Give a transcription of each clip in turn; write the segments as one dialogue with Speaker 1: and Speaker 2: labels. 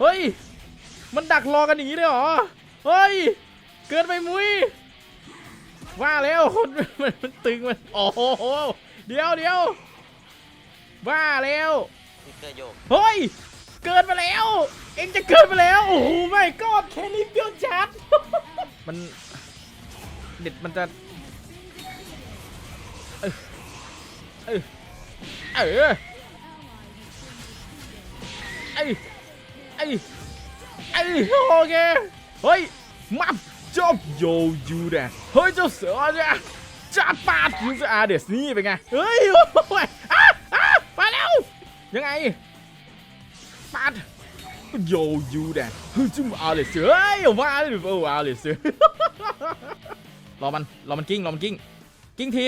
Speaker 1: เฮ้ย มันดักรอกันอย่างนี้เลยเหรอ เฮ้ย เกินไปมุ้ย ว่าแล้วคนมันมันตึงมัน โอ้โห เดี๋ยวเดี๋ยวว่าแล้ว
Speaker 2: ฟิกเกอร์โยก
Speaker 1: เฮ้ย เกินไปแล้ว เองจะเกินไปแล้ว โอ้โหไม่ก็แค่นี้เปี้ยวชัด มันเด็ดมันจะ เออเออเออไอ้ ไอ้ไอ้โอเคเฮ้ยมาจบโยยูเดะเฮ้ยเจ้าเสือเนี่ยจัดปาดยูจะอาเดสนี่เป็นไงเฮ้ยโอ้ยอะอะมาแล้วยังไงปาดโยยูเดะเฮ้ยจุ่มอาเลสเฮ้ยมาเลยโอ้อาเลสรอมันรอมันกิ้งรอมันกิ้งกิ้งที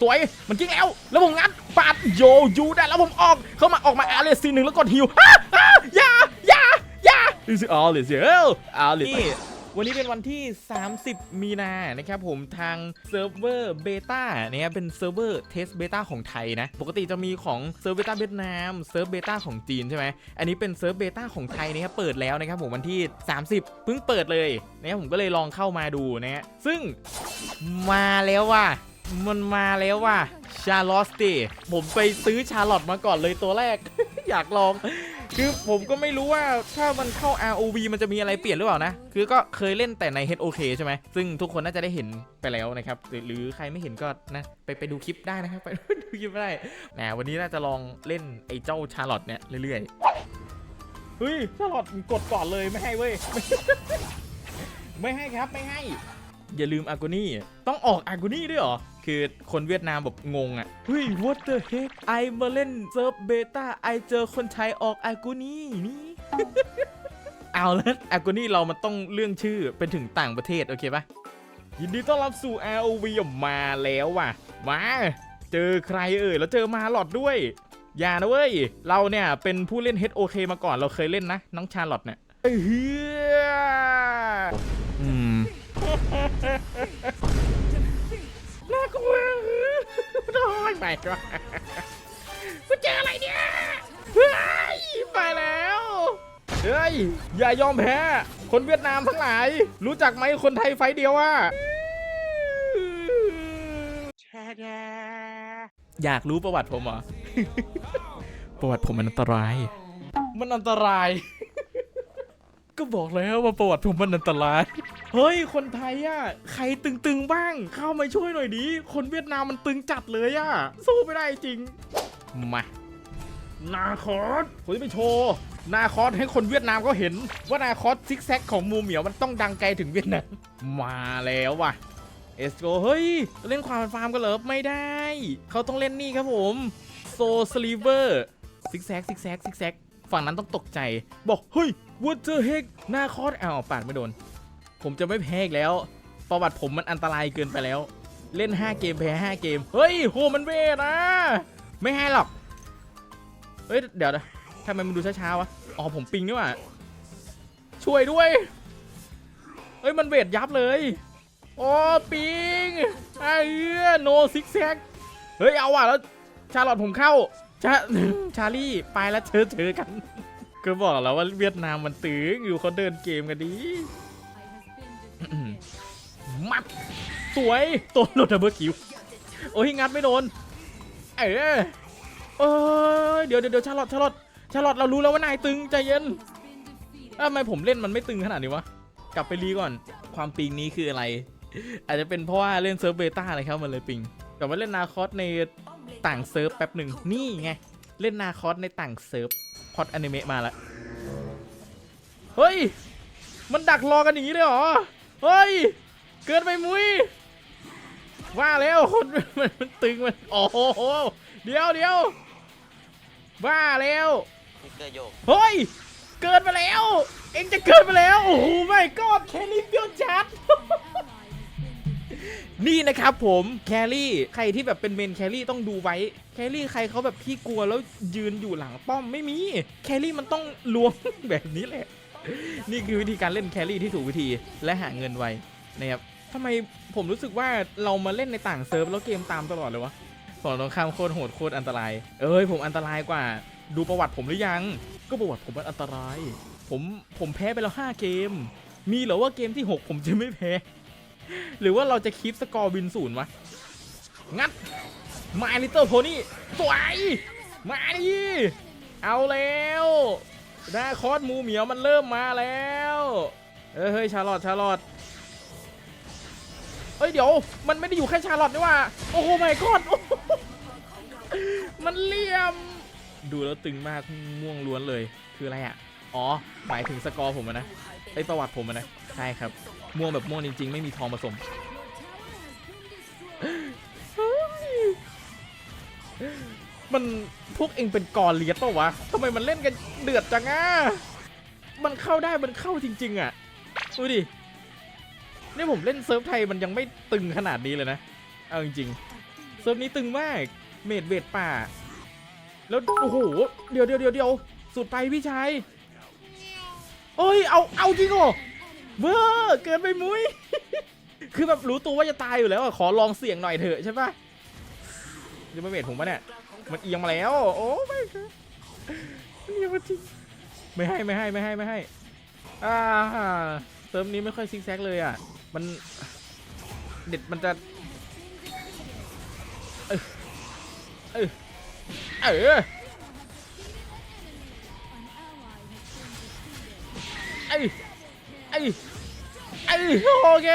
Speaker 1: สวยมันกิ้งแล้วแล้วผมงัดปาดโยยูได้แล้วผมออกเข้ามาออกมาอาเลสซีหนึ่งแล้วกดฮิวอะอะอย่า อย่าอย่าดูสิอลสเอออาเลสนี่วันนี้เป็นวันที่ 30 มีนานะครับผมทางเซิร์ฟเวอร์เบต้าเนี่ยเป็นเซิร์ฟเวอร์เทสเบต้าของไทยนะ ปกติจะมีของเซิร์ฟเบต้าเวียดนามเซิร์ฟเบต้าของจีนใช่ไหมอันนี้เป็นเซิร์ฟเบต้าของไทยนะครับเปิดแล้วนะครับผมวันที่ 30 เพิ่งเปิดเลยนะครับผมก็เลยลองเข้ามาดูนะฮะซึ่งมาแล้วว่ะมันมาแล้วว่ะชาร์ลอตตีผมไปซื้อชาร์ลอตมาก่อนเลยตัวแรก อยากลอง คือผมก็ไม่รู้ว่าถ้ามันเข้า ROV มันจะมีอะไรเปลี่ยนหรือเปล่านะ คือก็เคยเล่นแต่ใน HOK ใช่ไหม ซึ่งทุกคนน่าจะได้เห็นไปแล้วนะครับ หรือใครไม่เห็นก็นะไปไปดูคลิปได้นะครับ ไปดูคลิปได้แหมวันนี้น่าจะลองเล่นไอ้เจ้าชาร์ลอตเนี่ยเรื่อยๆ เฮ้ย ชาร์ลอตกดก่อนเลยไม่ให้เว้ย ไม่ให้ครับไม่ให้ อย่าลืมอากูนี่ ต้องออกอากูนี่ด้วยเหรอ คือคนเวียดนามแบบงงอะเฮ้ย what the heck ไอมาเล่นเซิร์ฟเบต้าไอเจอคนไทยออกอากูนี่นี่เอาแล้วอากูนี่เรามันต้องเรื่องชื่อเป็นถึงต่างประเทศ โอเคปะยินดีต้อนรับสู่ ROV มาแล้วว่ะ มาเจอใครเอ่ยแล้วเจอมาหลอดด้วย อย่านะเว้ย เราเนี่ยเป็นผู้เล่น HOK มาก่อนเราเคยเล่นนะ น้องชาร์ลอตเนี่ยเฮ้ยอืมน่ากลัว โอ้ยไปก็กูเจออะไรเนี่ยเฮ้ยไปแล้ว เฮ้ย อย่ายอมแพ้ คนเวียดนามทั้งหลาย รู้จักไหมคนไทยไฟต์เดียวอะอยากรู้ประวัติผมเหรอ ประวัติผมมันอันตราย มันอันตราย ก็บอกแล้วว่าประวัติผมมันอันตราย เฮ้ย คนไทยอะ ใครตึงๆบ้าง เข้ามาช่วยหน่อยดิ คนเวียดนามมันตึงจัดเลยอะ สู้ไม่ได้จริง มานาคอสผมจะไปโชว์นาคอสให้คนเวียดนามเขาเห็น ว่านาคอสซิกแซกของมูเหมียวมันต้องดังไกลถึงเวียดนามมาแล้วว่ะเอสโกเฮ้ย เล่นความฟาร์มกันเหรอไม่ได้ เขาต้องเล่นนี่ครับผมโซสลีเวอร์ซิกแซกซิกแซกซิกแซกฝั่งนั้นต้องตกใจ บอก เฮ้ย what the heck นาคอสอ้าวปาดไม่โดน ผมจะไม่แพ้อีกแล้ว ประวัติผมมันอันตรายเกินไปแล้ว เล่น 5 เกมแพ้ 5 เกม เฮ้ยโหมันเวทนะไม่ให้หรอก เฮ้ย เดี๋ยวนะทำไมมันดูช้าๆวะ อ๋อผมปิงนี่หว่า ช่วยด้วย เฮ้ยมันเวทยับเลยโอ้ปิงไอ้เหี้โนซิกแซก เฮ้ยเอาว่ะแล้วชาลอตผมเข้าชาชาลี่ไปแล้วเจอเจอกัน ก็บอกแล้วว่าเวียดนามมันตึงอยู่เขาเดินเกมกันดี มัด สวยตัวโดนดับเบิลคิว โอ้ยงัดไม่โดน เออเออเดี๋ยวเดี๋ยวเดี๋ยวชาลอตชาลอตชาลอตเรารู้แล้วว่านายตึงใจเย็นเอ้าทำไมผมเล่นมันไม่ตึงขนาดนี้วะ กลับไปรีก่อน ความปิงนี้คืออะไร อาจจะเป็นเพราะว่าเล่นเซิร์ฟเบต้านะครับมันเลยปิง แต่ว่าเล่นนาคอสในต่างเซิร์ฟแป๊บหนึ่งนี่ไง เล่นนาคอสในต่างเซิร์ฟ พอดอนิเมะมาละเฮ้ย มันดักรอกันอย่างนี้เลยเหรอ เฮ้ย เกินไปมุ้ย ว่าแล้วคนมันมันตึงมัน โอ้โห เดี๋ยวเดี๋ยวว่าแล้ว
Speaker 2: ฟิกเกอร์โยก
Speaker 1: เฮ้ย เกินไปแล้ว เอ็งจะเกินไปแล้ว โอ้โหไม่ก็แค่นี้เปรี้ยวจัด นี่นะครับผมแครี่ใครที่แบบเป็นเมนแครี่ต้องดูไว้แครี่ใครเขาแบบขี้กลัวแล้วยืนอยู่หลังป้อมไม่มีแครี่มันต้องล้วง แบบนี้แหละ นี่คือวิธีการเล่นแครี่ที่ถูกวิธีและหาเงินไวนะครับทำไมผมรู้สึกว่าเรามาเล่นในต่างเซิร์ฟแล้วเกมตามตลอดเลยวะฝั่งตรงข้ามโคตรโหดโคตรอันตราย เอ้ยผมอันตรายกว่า ดูประวัติผมหรือยัง ก็ประวัติผมมันอันตราย ผมผมแพ้ไปแล้วห้าเกม มีเหรอว่าเกมที่หกผมจะไม่แพ้ หรือว่าเราจะคีปสกอร์วินศูนย์วะ งัดมาลิตเติ้ลโพนี่สวยมาดิเอาแล้วหน้าคอสมูเหมียวมันเริ่มมาแล้ว เออเฮ้ยชาลอตชาลอตเอ้ยเดี๋ยว มันไม่ได้อยู่แค่ชาลอตนี่ว่า โอ้โหไม่กอดมันเลี่ยม ดูแล้วตึงมากม่วงล้วนเลย คืออะไรอะ อ๋อ หมายถึงสกอร์ผมอะนะไอประวัติผมอะนะ ใช่ครับ ม่วงแบบม่วงจริง ๆ ไม่มีทองผสม มันพวกเองเป็นกอเลียดปะวะทำไมมันเล่นกันเดือดจังอะ มันเข้าได้มันเข้าจริง ๆ อะ ดูดิ นี่ผมเล่นเซิร์ฟไทยมันยังไม่ตึงขนาดนี้เลยนะ เอาจริงๆ เซิร์ฟนี้ตึงมาก เมดเวทป่า แล้วโอ้โห เดี๋ยวเดี๋ยวเดี๋ยวสุดไปพี่ชาย เอ้ยเอาเอาจริงเหรอเวอร์เกินไปมุ้ย คือแบบรู้ตัวว่าจะตายอยู่แล้วอะขอลองเสี่ยงหน่อยเถอะใช่ปะจะมาเวทผมปะเนี่ยมันเอียงมาแล้ว โอ้ไม่ครับเอียงมาจริงไม่ให้ไม่ให้ไม่ให้ไม่ให้อ่าเติมนี้ไม่ค่อยซิกแซกเลยอะ มันเด็ดมันจะเออเออ ไอ้ไอ้โอเค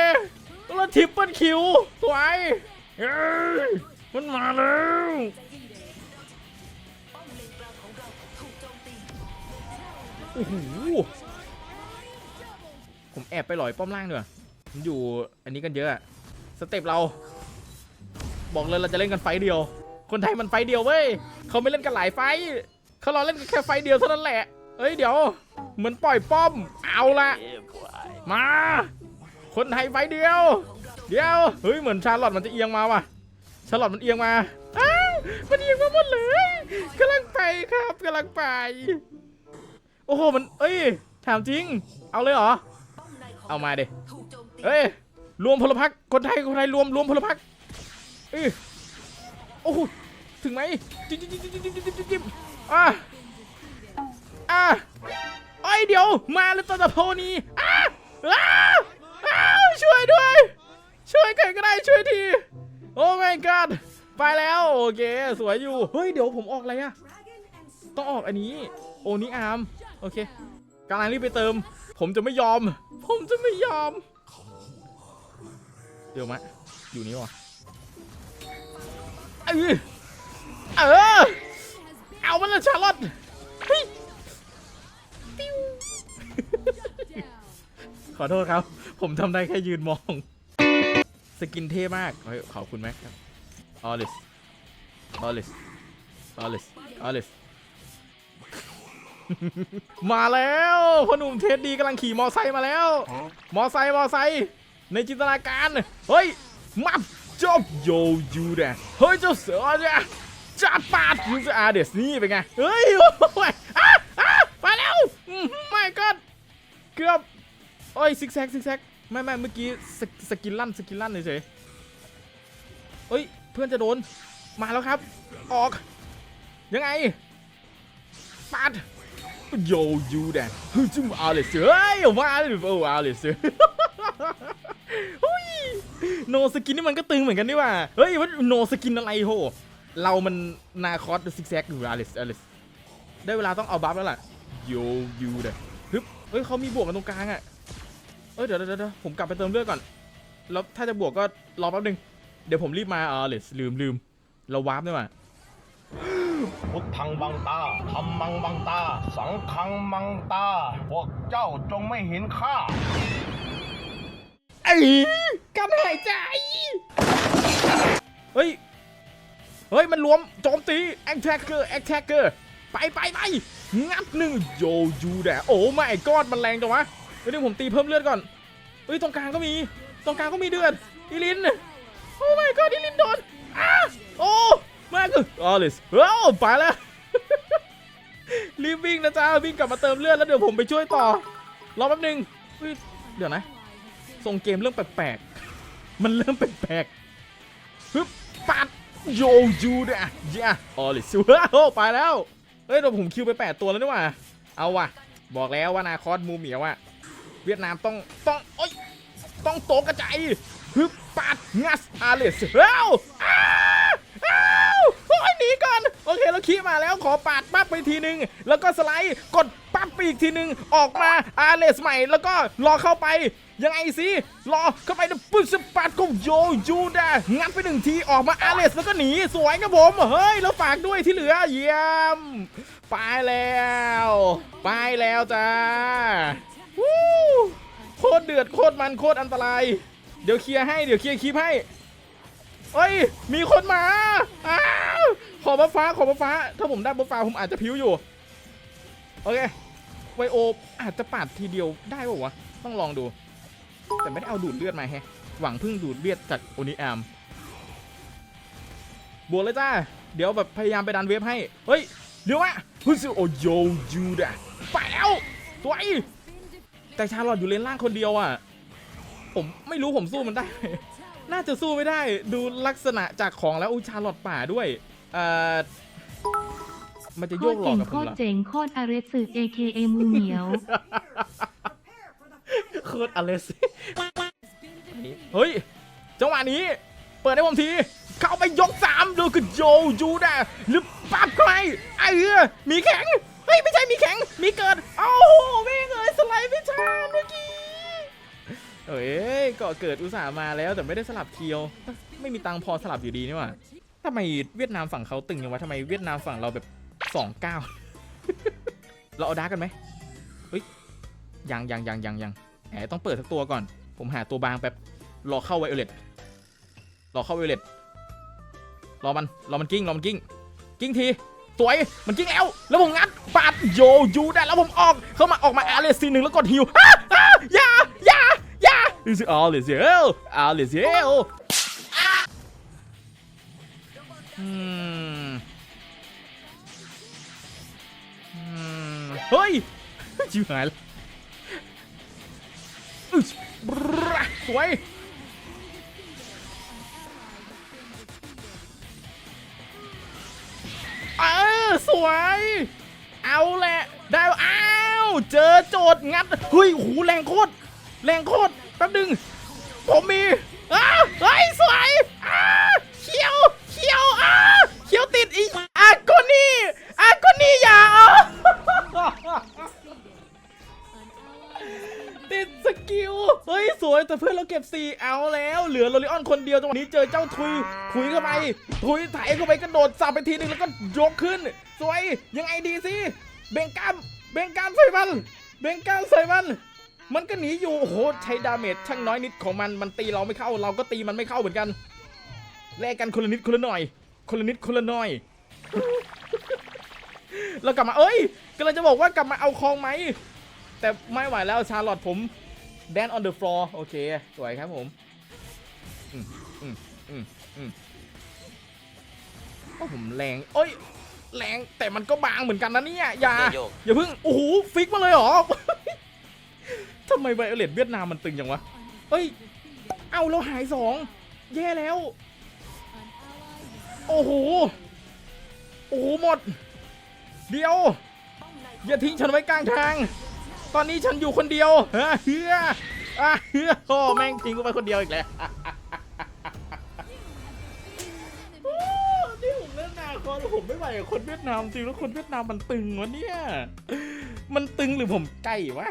Speaker 1: แล้วทิปเปิลคิวสวยเอ้ยมันมาแล้วโอ้โหผมแอบไปหลอยป้อมล่างดีกว่ามันอยู่อันนี้กันเยอะอะสเต็ปเรา บอกเลยเราจะเล่นกันไฟเดียว คนไทยมันไฟเดียวเว้ยเขาไม่เล่นกันหลายไฟเขารอเล่นกันแค่ไฟเดียวเท่านั้นแหละเอ้ยเดี๋ยว เหมือนปล่อยป้อม เอาละ มา คนไทยไฟเดียว เดียว เฮ้ยเหมือนชาร์ลอตมันจะเอียงมาว่ะ ชาร์ลอตมันเอียงมาอ้ามันเอียงมาหมดเลยกำลังไปครับกำลังไป โอ้โหมัน เอ้ย ถามจริง เอาเลยเหรอ เอามาเด็เอ้ย รวมพลพรรคคนไทยคนไทยรวมรวมพลพรรคเอ้ยโอ้โหถึงไหมจิ๊บจิ๊บจิ๊บจิ๊บจิ๊บจิ๊บจิ๊บอะอะไอเดี๋ยว มาเลยตอนตะโพนี้อะ อ้าวอ้าวช่วยด้วย ช่วยใครก็ได้ช่วยที โอ้ my god ไปแล้วโอเค สวยอยู่ เฮ้ย เดี๋ยวผมออกอะไรอะต้องออกอันนี้ โอนี้อาร์มโอเคกำลังรีบไปเติม ผมจะไม่ยอม ผมจะไม่ยอม เดี๋ยวมาอยู่นี่วะเออเออเอามันลยชาร์ลอตเฮ้ย ขอโทษครับ ผมทำได้แค่ยืนมอง สกินเท่มากเฮ้ยขอบคุณแม็กครับออลิสออลิสออลิสออลิสมาแล้วพ่อหนุ่มเทสดีกำลังขี่มอไซค์มาแล้ว มอไซค์มอไซค์ในจินตนาการ เฮ้ย มับจบโยยูเดะเฮ้ยเจ้าเสือเนี่ยจัดปาดยูจะอาเดสนี่เป็นไง เฮ้ยโอ้ยอะอะมาแล้วไม่ก็เกือบ โอ้ยซิกแซกซิกแซกไม่ไม่เมื่อกี้สกสกินลั่นสกินลั่นเฉยเฮ้ยเพื่อนจะโดนมาแล้วครับ ออก ยังไงปาดโยยูแดนฮึจุ่มอาเลสเฮ้ยมาเลยโอ้อาเลสหุ้ยโนสกินนี่มันก็ตึงเหมือนกันนี่ว่าเฮ้ยว่าโนสกินอะไรโห เรามันนาคอสซิกแซกอยู่อาเลสอาเลสได้เวลาต้องเอาบัฟแล้วล่ะโยยูแดนฮึบเฮ้ยเขามีบวกกันตรงกลางอะ เอ้ยเดี๋ยวเดี๋ยวเดี๋ยวผมกลับไปเติมเลือดก่อน แล้วถ้าจะบวกก็รอแป๊บนึง เดี๋ยวผมรีบมาอาเลสลืมลืมเราวาร์ปด้วยว่ะ
Speaker 2: พุทธังบังตาธรรมังบังตา สังฆังบังตา พวกเจ้าจงไม่เห็นข้า
Speaker 1: ไอ้การหายใจ เฮ้ย เฮ้ย มันรวมโจมตีแอคแท็กเกอร์แอคแท็กเกอร์ไปไปไปงับหนึ่งโยยูแดะโอ้ไม่กอดมันแรงจังวะ เดี๋ยวผมตีเพิ่มเลือดก่อนเฮ้ยตรงกลางก็มี ตรงกลางก็มีเดือดอีลินโอ้ไม่กอดอีลินโดนอ้าโอ้มาคือออลิสเอ้าไปแล้วรีบวิ่งนะจ๊ะวิ่งกลับมาเติมเลือดแล้วเดี๋ยวผมไปช่วยต่อรอแป๊บนึงเดี๋ยวนะทรงเกมเริ่มแปลกๆมันเริ่มแปลกๆฮึบปัดโยยูเดะยะออลิสว้าไปแล้วเฮ้ยเดี๋ยวผมคิวไป 8 ตัวแล้วนี่หว่าเอาว่ะ บอกแล้วว่านาคอสมูเหมียวอะ เวียดนามต้องต้องโอ้ยต้องโตกระจายฮึบปาดงัสอาเลสเอ้าอ้าวอ้าโอ้ยหนีก่อนโอเคเราขี่มาแล้วขอปาดปั๊บไปทีนึง แล้วก็สไลด์กดปั๊บไปอีกทีนึง ออกมาอาเลสใหม่แล้วก็รอเข้าไปยังไงสิรอเข้าไปนะปุ๊บสปาดก็โยยูดางัดไปหนึ่งทีออกมาอาเลสแล้วก็หนีสวยครับผมเฮ้ยแล้วฝากด้วยที่เหลือเยี่ยม ไปแล้ว ไปแล้วจ้า เดือดโคตรมันโคตรอันตราย เดี๋ยวเคลียร์ให้เดี๋ยวเคลียร์คลิปให้เอ้ย มีคนมาอ้าวขอบัฟฟ้าขอบัฟฟ้า ถ้าผมได้บัฟฟ้าผมอาจจะพิ้วอยู่ โอเค ไวโออาจจะปาดทีเดียวได้ป่าวะ ต้องลองดู แต่ไม่ได้เอาดูดเลือดมาแฮะ หวังพึ่งดูดเลือดจากโอนิแอมบวกเลยจ้า เดี๋ยวแบบพยายามไปดันเวฟให้ เฮ้ย เดี๋ยวอะฮึซิโอโยยูดะไปแล้วสวย แต่ชาลอตอยู่เลนล่างคนเดียวอะผมไม่รู้ผมสู้มันได้ไหมน่าจะสู้ไม่ได้ ดูลักษณะจากของแล้วอุยชาลอตป่าด้วยเอ่อมันจะ
Speaker 3: โค
Speaker 1: โย
Speaker 3: ต
Speaker 1: ก
Speaker 3: ร
Speaker 1: หลอ
Speaker 3: เก่
Speaker 1: ก
Speaker 3: ง
Speaker 1: กับ
Speaker 3: โค
Speaker 1: ผม
Speaker 3: ต
Speaker 1: เห
Speaker 3: ร
Speaker 1: รอ
Speaker 3: เจ๋งโคตรอาเรสึ AKA มูเหมียว
Speaker 1: โคตรอเลสเฮ้ย จังหวะนี้ เปิดให้ผมที เข้าไปยกสามดูคือโยยูดะหรือปั๊บเข้าไปไอ้เออมีแข็ง เฮ้ยไม่ใช่มีแข็ง มีเกิด เอ้าไม่งเอ้ยสไลด์ไม่ทันเมื่อกี้เอ้ยก็เกิดอุตส่าห์มาแล้วแต่ไม่ได้สลับเคียว ไม่มีตังพอสลับอยู่ดีนี่หว่าทำไมเวียดนามฝั่งเขาตึงอย่างวะทำไมเวียดนามฝั่งเราแบบสองเก้าเราเอาดาร์กกันไหมเฮ้ยยังยังยังยังยังแหมต้องเปิดสักตัวก่อน ผมหาตัวบางแป๊บรอเข้าไวโอเลตรอเข้าไวโอเลตรอมันรอมันกิ้งรอมันกิ้งกิ้งที สวยมันกิ้งแล้ว แล้วผมงัดปาดโยยูได้แล้วผมออกเข้ามาออกมาอาเลซีหนึ่งแล้วกดฮิวอ้าอ้าอย่าอย่าอย่าดิสิอาเลเซลอาเลเซลอืมอืมเฮ้ยชิบหายแล้วสวย สวย เอาแหละ ได้ อ้าว เจอโจทย์งัด เฮ้ยหูแรงโคตร แรงโคตร แป๊บนึง ผมมีอ้าวเฮ้ย สวยอ้าเขียว เขียวอ้าเขียวติดอีกอากูนี่อากูนี่อย่าเอา ติดสกิล เฮ้ย สวยแต่เพื่อนเราเก็บ 4 เอาแล้ว เหลือโรลิออนคนเดียวจังหวะนี้เจอเจ้าทุยทุยเข้าไป ทุยไถเข้าไปกระโดดสับไปทีนึงแล้วก็ยกขึ้น สวยยังไงดีสิเบ่งกามเบ่งกามใส่มัน เบ่งกามใส่มันมันก็หนีอยู่ โอ้โห ใช้ดาเมจช่างน้อยนิดของมัน มันตีเราไม่เข้า เราก็ตีมันไม่เข้าเหมือนกัน แลกกันคนละนิดคนละหน่อย คนละนิดคนละหน่อย เรากลับมา เอ้ยกำลังจะบอกว่ากลับมาเอาคองไหม แต่ไม่ไหวแล้วชาร์ลอตผม dance on the floor โอเค สวยครับผมอืมอืมอืมอืมโอ้ผมแรงเอ้ย แรงแต่มันก็บางเหมือนกันนะเนี่ยอย่า
Speaker 4: โยก
Speaker 1: อย่าเพิ่ง โอ้โห ฟิกมาเลยเหรอ ทำไมไวโอเลตเวียดนามมันตึงอย่างวะ เอ้ย เอาแล้วหายสองแย่แล้ว โอ้โห โอ้โหหมด เดียว อย่าทิ้งฉันไว้กลางทาง ตอนนี้ฉันอยู่คนเดียวเฮ้ยเฮืออะเฮือโอ้แม่งทิ้งกูไปคนเดียวอีกแล้วโอ้นี่ผมเล่นนาคอนแล้วผมไม่ไหวกับคนเวียดนามจริงแล้วคนเวียดนามมันตึงวะเนี่ย มันตึงหรือผมใกล้วะ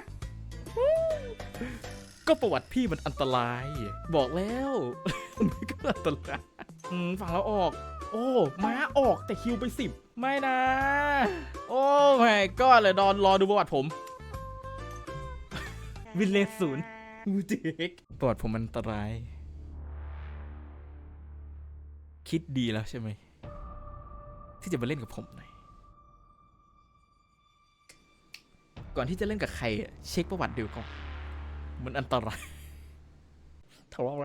Speaker 1: ก็ประวัติพี่มันอันตราย บอกแล้วมันก็อันตรายอืมฝั่งเราออก โอ้ ม้าออกแต่คิวไปสิบไม่นะ โอ้ไม่ก็เลยดอนรอดูประวัติผม วินเลสศูนย์อูเด็กประวัติผมมันอันตราย คิดดีแล้วใช่ไหม ที่จะมาเล่นกับผมหน่อย ก่อนที่จะเล่นกับใครอะเช็คประวัติดูก่อน มันอันตรายทะเลาะแล้ว